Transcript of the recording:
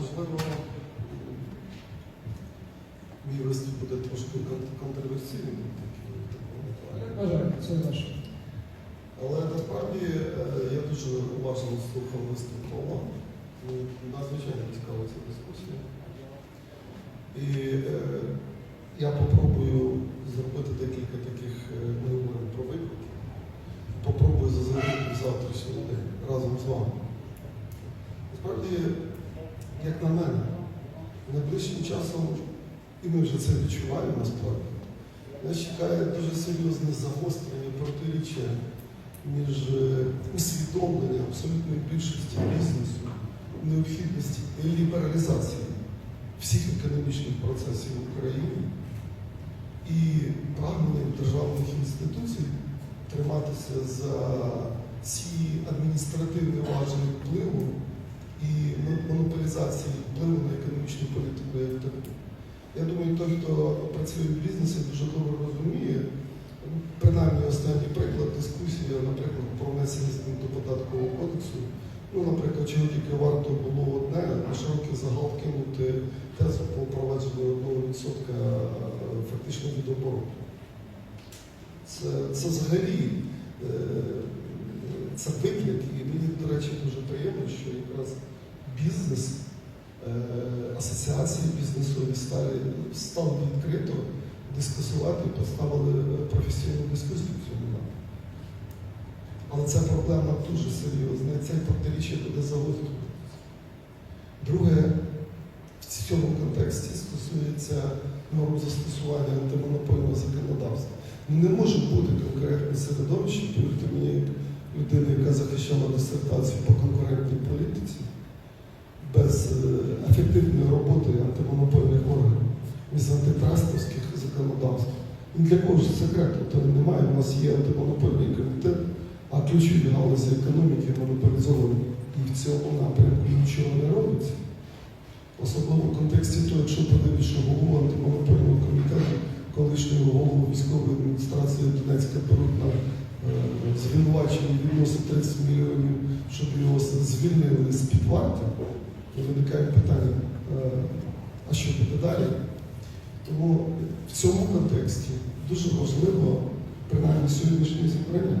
Можливо, мій виступ буде трошки контроверсійним в такому-. Як це ваше. Але насправді е, я дуже уважно слухав виступ Павла. Надзвичайно цікава ця дискусія. І е, я попробую зробити декілька таких, е, ми говоримо про виклики. Попробую зазирнути завтрашній день разом з вами. Насправді, як на мене, найближчим часом, і ми вже це відчуваємо насправді, нас чекає дуже серйозне загострення протиріччя між е, усвідомленням абсолютної більшості бізнесу, необхідності лібералізації всіх економічних процесів в Україні і прагненням державних інституцій триматися за ці адміністративні важелі впливу впливу на економічну політику як таку. Я думаю, той, хто працює в бізнесі, дуже добре розуміє, принаймні останній приклад дискусії, наприклад, про внесення змін до податкового кодексу. Ну, наприклад, чого тільки варто було одне на широкий загал кинути тезу по впровадженню 1% фактично від обороту. Це, це взагалі е, це виклик, і мені, до речі, дуже приємно, що якраз бізнес, е, асоціації бізнесові стали, стали відкрито дискусувати і поставили професійну дискусію в цьому напрямку. Але ця проблема дуже серйозна, і це протиріччя буде загострюватися. Друге, в цьому контексті стосується норм застосування антимонопольного законодавства. Не може бути конкурентне середовище, повірте мені, людина, яка захищала дисертацію по конкурентній політиці, без е, ефективної роботи антимонопольних органів, без антитрастовських законодавств. Для кого ж секрету то немає. У нас є антимонопольний комітет, а ключові галузі економіки монополізовані. І в цьому напрямку нічого не робиться. Особливо в контексті того, якщо подивитися, що голову антимонопольного комітету, колишнього голову військової адміністрації Донецька беруть на е, звинувачення відносить 30 мільйонів, щоб його звільнили з під варти, виникає питання, е, а що буде далі? Тому в цьому контексті дуже важливо, принаймні сьогоднішнє зібрання,